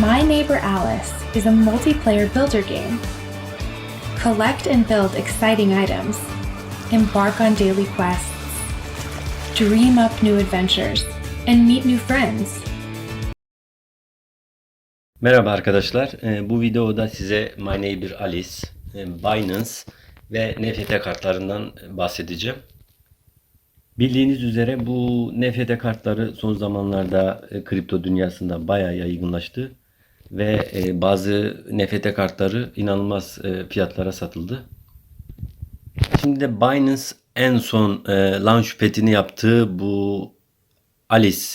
My Neighbor Alice is a multiplayer builder game. Collect and build exciting items, embark on daily quests, dream up new adventures, and meet new friends. Merhaba arkadaşlar. Ee, Bu videoda size My Neighbor Alice, e, Binance ve NFT kartlarından bahsedeceğim. Bildiğiniz üzere bu NFT kartları son zamanlarda e, kripto dünyasında bayağı yaygınlaştı ve e, bazı NFT kartları inanılmaz e, fiyatlara satıldı. Şimdi de Binance en son e, launchpad'ini yaptığı bu Alice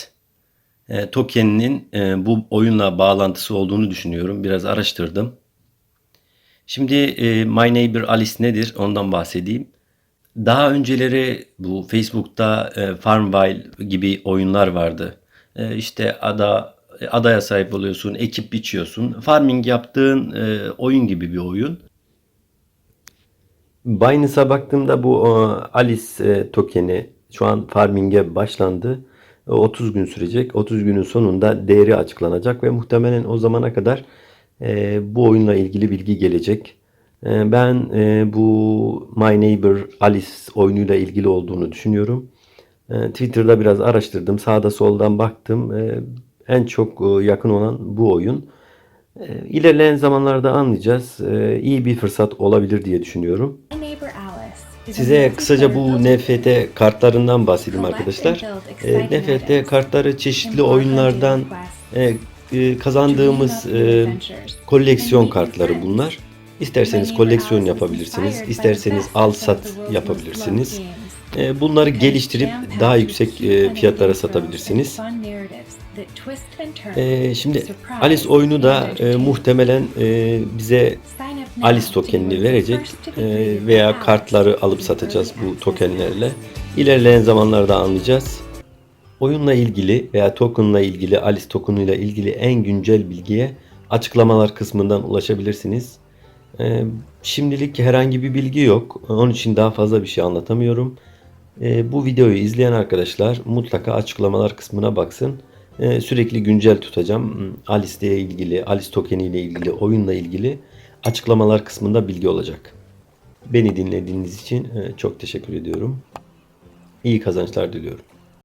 e, tokeninin e, bu oyunla bağlantısı olduğunu düşünüyorum. Biraz araştırdım. Şimdi e, My Neighbor Alice nedir ondan bahsedeyim. Daha önceleri bu Facebook'ta e, Farmville gibi oyunlar vardı. E, işte ada adaya sahip oluyorsun, ekip biçiyorsun. Farming yaptığın e, oyun gibi bir oyun. Binance'a baktığımda bu e, Alice e, tokeni şu an farming'e başlandı. E, 30 gün sürecek. 30 günün sonunda değeri açıklanacak ve muhtemelen o zamana kadar e, bu oyunla ilgili bilgi gelecek. E, ben e, bu My Neighbor Alice oyunuyla ilgili olduğunu düşünüyorum. E, Twitter'da biraz araştırdım. Sağda soldan baktım. E, en çok e, yakın olan bu oyun. E, İlerleyen zamanlarda anlayacağız. E, iyi bir fırsat olabilir diye düşünüyorum. Size kısaca bu. NFT kartlarından bahsedeyim arkadaşlar. NFT kartları çeşitli oyunlardan kazandığımız koleksiyon kartları bunlar. İsterseniz koleksiyon yapabilirsiniz, isterseniz al sat yapabilirsiniz. Bunları geliştirip daha yüksek fiyatlara satabilirsiniz. E, şimdi Alice oyunu da e, muhtemelen e, bize Alice tokenini verecek e, veya kartları alıp satacağız bu tokenlerle. İlerleyen zamanlarda anlayacağız. Oyunla ilgili veya tokenla ilgili Alice tokenuyla ilgili en güncel bilgiye açıklamalar kısmından ulaşabilirsiniz. E, şimdilik herhangi bir bilgi yok. Onun için daha fazla bir şey anlatamıyorum. E, bu videoyu izleyen arkadaşlar mutlaka açıklamalar kısmına baksın. E, sürekli güncel tutacağım. Alice ile ilgili, Alice tokeni ile ilgili, oyunla ilgili açıklamalar kısmında bilgi olacak. Beni dinlediğiniz için e, çok teşekkür ediyorum. İyi kazançlar diliyorum.